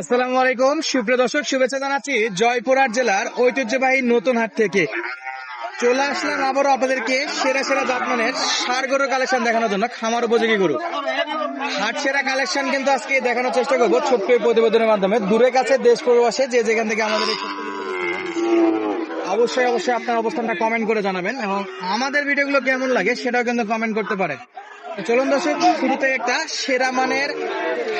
আসসালামু আলাইকুম। সুপ্রিয় দর্শক, শুভেচ্ছা জানাচ্ছি জয়পুরহাট জেলার ঐতিহ্যবাহী নতুন হাট থেকে। চলে আসলাম আবারও আপনাদেরকে সেরা সেরা জাতমানের সার গরুর কালেকশন দেখানোর জন্য খামার উপযোগী গরু। হাট সেরা কালেকশন কিন্তু আজকে দেখানোর চেষ্টা করব ছোট্ট এই প্রতিবেদনের মাধ্যমে। দূরে কাছে, দেশ প্রবাসে, যে যেখান থেকে আমাদের অবশ্যই অবশ্যই আপনার অবস্থানটা কমেন্ট করে জানাবেন এবং আমাদের ভিডিওগুলো কেমন লাগে সেটাও কিন্তু কমেন্ট করতে পারেন। চলুন দর্শক শুরুতে একটা সেরা মানের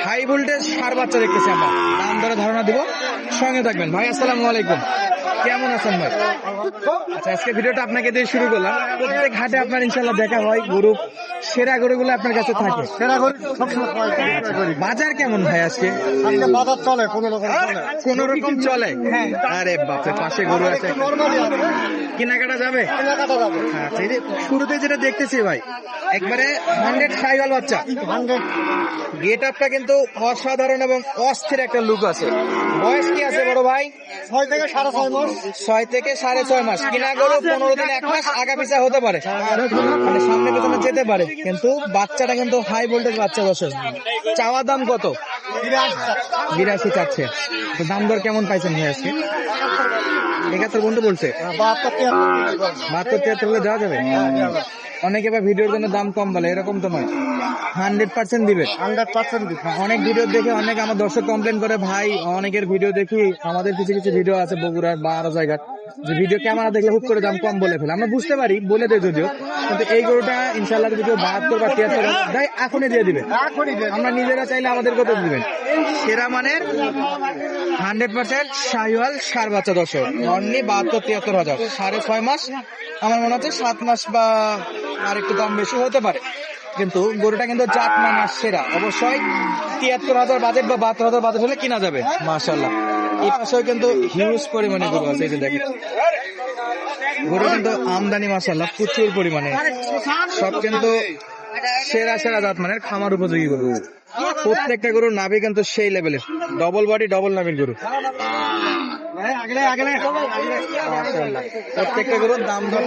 হাই ভোল্টেজ সার বাচ্চা দেখতেছি আমরা। দাম ধরে ধারণা দিব। সঙ্গে থাকবেন। ভাই, আসসালামু আলাইকুম। কেমন আছেন ভাই? আচ্ছা আজকে ভিডিওটা আপনাকে দিয়ে শুরু করলাম। প্রত্যেক হাটে আপনার ইনশাল্লাহ দেখা হয় গরু সেরা গরুগুলো আপনার কাছে থাকে। সেরা ট্রাই করি বাজার কেমন ভাই আজকে? আজকে বাজার চলে কোনো রকম কোন রকম চলে? আরে বাপরে পাশে গরু আছে। কেনাকাটা যাবে? আচ্ছা শুরুতে যেটা দেখতেছি ভাই একবারে হান্ড্রেড সাইওয়াল বাচ্চা। গেট আপটা কিন্তু অসাধারণ এবং অস্থির একটা লুক আছে। বয়স কি আছে বড় ভাই? ছয় থেকে সাড়ে ছয় মাস। ছয় থেকে সাড়ে ছয় মাস। কিনা গরু পনেরো দিন এক মাস আগা পিছা হতে পারে। মানে সামনে পেছনে যেতে পারে। কিন্তু বাচ্চাটা কিন্তু হাই ভোল্টেজ বাচ্চা বসে চাওয়া দাম কত? বিরাশি চাচ্ছে। দাম দর কেমন পাইছেন ভাই আজকে? একাত্তর বন্ধু বলছে। বাহাত্তর তিয়াত্তর হলে দেওয়া যাবে? অনেকে বা ভিডিওর জন্য দাম কম বলে এরকম তো নয়। হান্ড্রেড পার্সেন্ট দিবে। হান্ড্রেড পার্সেন্ট অনেক ভিডিও দেখে অনেক আমার দর্শক কমপ্লেন করে ভাই অনেকের ভিডিও দেখি আমাদের কিছু কিছু ভিডিও আছে বগুড়ার বা আরও জায়গার। যে ভিডিও ক্যামেরা দেখলে হুট করে দাম কম বলে ফেলে। আমরা বুঝতে পারি বলে দেয় যদিও। কিন্তু এই গরুটা ইনশাল্লাহ যদি কেউ বাহাত্তর বা তিয়াত্তর দেয় এখনই দিয়ে দিবে আমরা নিজেরা চাইলে আমাদের কত দিবেন। সেরা মানের হান্ড্রেড পার্সেন্ট শাহিওয়াল সার বাচ্চা দর্শক। অনলি বাহাত্তর তিয়াত্তর হাজার। সাড়ে ছয় মাস আমার মনে হচ্ছে সাত মাস বা আর একটু দাম বেশি হতে পারে। কিন্তু গরুটা কিন্তু জাত মানার সেরা। অবশ্যই তিয়াত্তর হাজার বাজেট বা বাহাত্তর হাজার বাজেট হলে কিনা যাবে মাশাল্লাহ কিন্তু হিউজ পরিমাণে গরু আছে, এই যে দেখেন। গরু কিন্তু আমদানি মাশাল্লাহ প্রচুর পরিমাণে। সব কিন্তু সেরা সেরা জাত মানের খামার উপযোগী গরু। প্রত্যেকটা গরুর নাভি কিন্তু সেই লেভেলের ডবল বডি ডবল নাভির গরু। প্রত্যেকটা গরুর দাম দর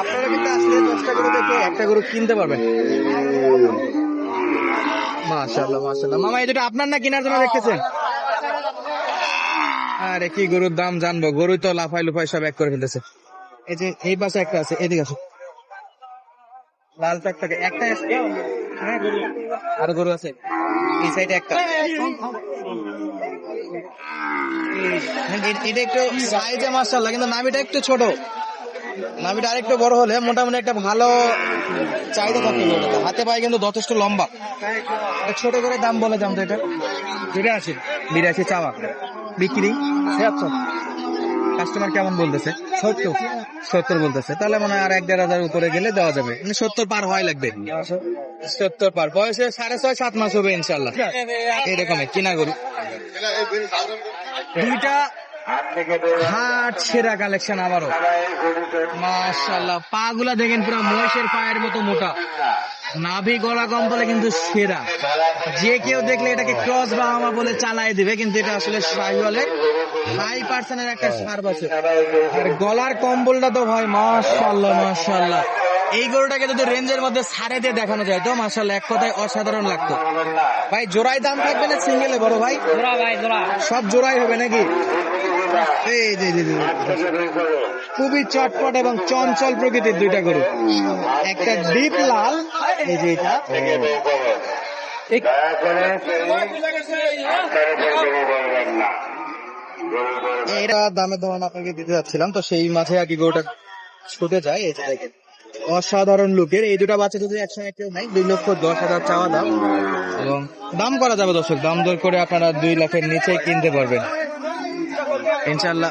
আপনারা কিন্তু আসলে দশটা গরু দেখে একটা গরু কিনতে পারবেন। মাশাআল্লাহ মাশাআল্লাহ। মামা, এই দুটো আপনার না কেনার জন্য দেখতেছেন? আরে কি গরুর দাম জানব? গরু তো লাফাই লুফাই সব এক করে ফেলতেছে। এই যে এই পাশে একটা আছে এদিকে আসো। লাল তো একটা একটা আছে আর গরু আছে। এই সাইডে একটা। এটা একটু সাইজে মার্শাল্লাহ কিন্তু নাভিটা একটু ছোট। নাভিটা আরেকটু বড় হলে মোটামুটি একটা ভালো চাহিদা থাকতে। হাতে পায়ে কিন্তু যথেষ্ট লম্বা। ছোট করে দাম বলে দাম তো এটা বিরাশি বিরাশি চাওয়া। বিক্রি? ছিয়াত্তর। কাস্টমার কেমন বলতেছে? সত্তর। সত্তর বলতেছে। তাহলে মনে হয় আর এক দেড় হাজার উপরে গেলে দেওয়া যাবে। মানে সত্তর পার হয় লাগবে। সত্তর পার। বয়সে সাড়ে ছয়, সাত মাস হবে ইনশাল্লাহ এরকমের কিনা গরু। দুইটা হাট সেরা কালেকশন আবারও। মাশাল্লাহ পা গুলা দেখেন পুরো মহিষের পায়ের মতো মোটা। নাভি গলা কম্পলে কিন্তু সেরা। যে কেউ দেখলে এটাকে ক্রস বা আমা বলে চালাই দিবে কিন্তু এটা আসলে শাহিওয়ালের হাই পার্সেন্টের একটা সার আছে আর গলার কম্বলটা তো ভাই মাশাল্লাহ মাশাল্লাহ এই গরুটাকে যদি রেঞ্জের মধ্যে সারে দিয়ে দেখানো যায় তো মাশাল্লাহ এক কথায় অসাধারণ লাগতো। ভাই জোড়ায় দাম থাকবে না সিঙ্গেলে বড় ভাই? জোড়া ভাই জোড়া। সব জোড়াই হবে নাকি? এই যে। খুবই চটপট এবং চঞ্চল প্রকৃতির দুইটা গরু। একটা ডিপ লাল এই যে এটা। এটা ধরন আপনাকে দিতে যাচ্ছিলাম, তো সেই মাঝে আর কি গরুটা ছুটে যায়, এই অসাধারণ লুকের, এই দুটা বাচ্চা যদি একসঙ্গে কেউ নাই দুই লক্ষ দশ হাজার চাওয়া দাম। এবং দাম করা যাবে দর্শক, দাম দর করে আপনারা দুই লাখের নিচে কিনতে পারবেন। ইনশাল্লাহ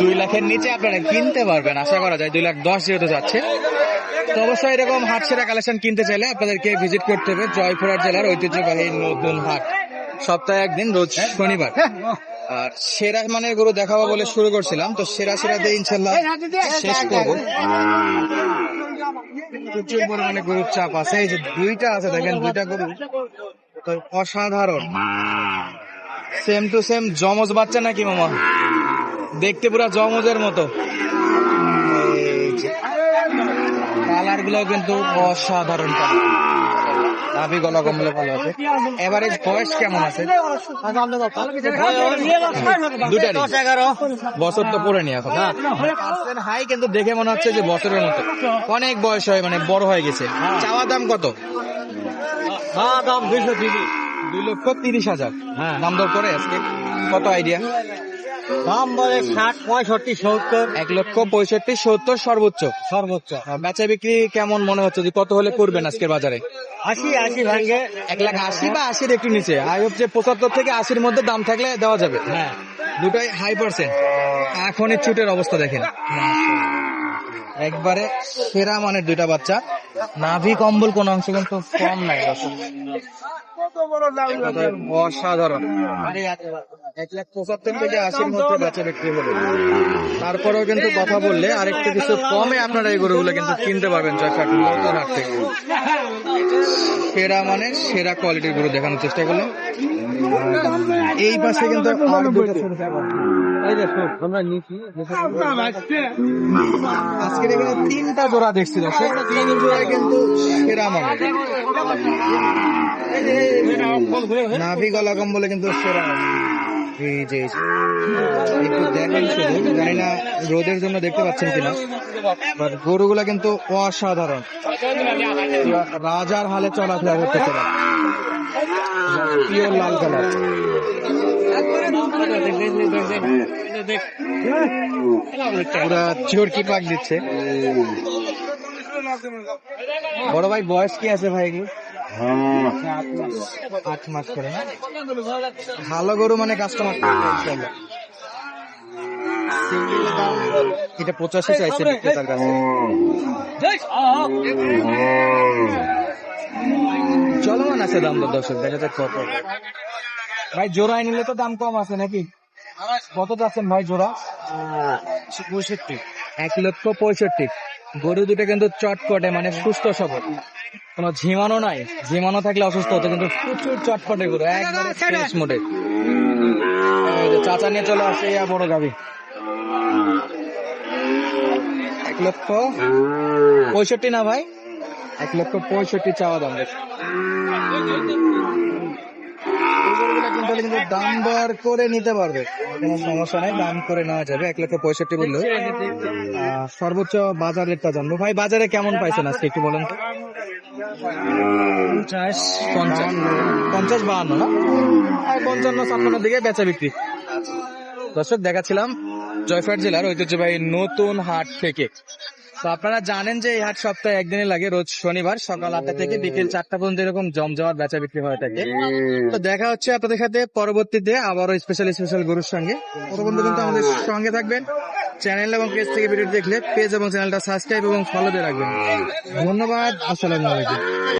দুই লাখের নিচে আপনারা কিনতে পারবেন, আশা করা যায়। দুই লাখ দশ যেহেতু যাচ্ছে তো অবশ্যই এরকম হাট সেরা কালেকশন কিনতে চাইলে আপনাদেরকে ভিজিট করতে হবে জয়পুরহাট জেলার ঐতিহ্যবাহী নতুন হাট। সপ্তাহে একদিন রোজ শনিবার। আর সেরা মানে গরু দেখাবো বলে শুরু করছিলাম তো সেরা সেরা দিয়ে ইনশাল্লাহ শেষ করব। প্রচুর পরিমাণে গরুর চাপ আছে। এই যে দুইটা আছে দেখেন দুইটা গরু। তো অসাধারণ। সেম টু সেম জমজ বাচ্চা নাকি মামা? দেখতে পুরা জমজের মতো। কালারগুলো কিন্তু অসাধারণ। নাভি গলা কম্বলে ভালো আছে। এভারেজ বয়স কেমন আছে? দুটারই বছর তো পরে নি এখন হাই কিন্তু দেখে মনে হচ্ছে যে বছরের মতো। অনেক বয়স হয় মানে বড় হয়ে গেছে। চাওয়া দাম কত? হ্যাঁ দাম দুইশো দিবি দুই লক্ষ তিরিশ হাজার। হ্যাঁ। দাম দর করে আজকে। কত আইডিয়া দাম বলে ষাট পঁয়ষট্টি সত্তর। এক লক্ষ পঁয়ষট্টি সত্তর সর্বোচ্চ। সর্বোচ্চ। বেচা বিক্রি কেমন মনে হচ্ছে? যে কত হলে করবেন আজকের বাজারে? আশি আশি ভাঙ্গে এক লাখ আশি বা আশির একটু নিচে। আই হোপ যে পঁচাত্তর থেকে আশির মধ্যে দাম থাকলে দেওয়া যাবে। হ্যাঁ। দুটাই হাই পার্সেন্ট এখনই চুটের অবস্থা দেখেন। একবারে সেরা মানের দুইটা বাচ্চা। নাভি কম্বল কোন অংশ কিন্তু কম নাই অসাধারণ। এক লাখ পঁচাত্তর থেকে আশির মধ্যে বেচা বিক্রি হবে তারপরেও কিন্তু কথা বললে আরেকটু কিছু কমে আপনারা এই গরুগুলো কিন্তু কিনতে পারবেন জয়ফাট নতুন হাট থেকে সেরা মানে সেরা কোয়ালিটির গরু দেখানোর চেষ্টা করলাম এই পাশে কিন্তু আজকের এখানে তিনটা জোড়া দেখছি তিন জোড়া কিন্তু সেরা মানে নাভি গলা কম্বলে কিন্তু সেরা একটু দেখেন শুধু, জানি না রোদের জন্য দেখতে পাচ্ছেন কিনা বাট গরুগুলা কিন্তু অসাধারণ। রাজার হালে চলাফেরা করতেছে পিওর লাল কালার পুরা দিচ্ছে? বড় ভাই বয়স কি আছে ভাই এগুলো? আট মাস করে ভালো গরু মানে কাস্টমার এটা পঁচাশি চাইছে বিক্রেতার কাছে চলমান আছে দাম দর দর্শক দেখা যাক কত ভাই জোড়ায় নিলে তো দাম কম আছে নাকি কত যাচ্ছেন ভাই জোড়া পঁয়ষট্টি এক লক্ষ পঁয়ষট্টি গরু দুটো কিন্তু চটপটে মানে সুস্থ সবল কোনো ঝিমানো নাই। ঝিমানো থাকলে অসুস্থ হতো কিন্তু প্রচুর চটপটে গরু একবারে ফ্রেশ যে চাচা নিয়ে চলে আসে ইয়া বড় গাবি। এক লক্ষ পঁয়ষট্টি না ভাই? এক লক্ষ পঁয়ষট্টি চাওয়া দাম কিনতে দাম দর করে নিতে পারবে। কোনো সমস্যা নাই দাম করে নেওয়া যাবে। এক লক্ষ পঁয়ষট্টি বলল। সর্বোচ্চ বাজার রেটটা জানব। ভাই বাজারে কেমন পাইছেন আজকে একটু বলেন তো। পঞ্চাশ পঞ্চাশ বাহান্ন না? পঞ্চান্ন ছাপ্পান্নর দিকে বেচা বিক্রি। দর্শক, দেখাচ্ছিলাম জয়ফাট জেলার ঐতিহ্যবাহী নতুন হাট থেকে। তো আপনারা জানেন যে এই হাট সপ্তাহে একদিনই লাগে, রোজ শনিবার সকাল আটটা থেকে বিকেল চারটা পর্যন্ত এরকম জমজমাট বেচা বিক্রি হয়ে থাকে। তো দেখা হচ্ছে আপনাদের সাথে, পরবর্তীতে আবারও স্পেশাল স্পেশাল গরুর সঙ্গে। ততক্ষণ পর্যন্ত আমাদের সঙ্গে থাকবেন। চ্যানেল এবং পেজ থেকে ভিডিও দেখলে পেজ এবং চ্যানেলটা সাবস্ক্রাইব এবং ফলো দিয়ে রাখবেন। ধন্যবাদ। আসসালামু আলাইকুম।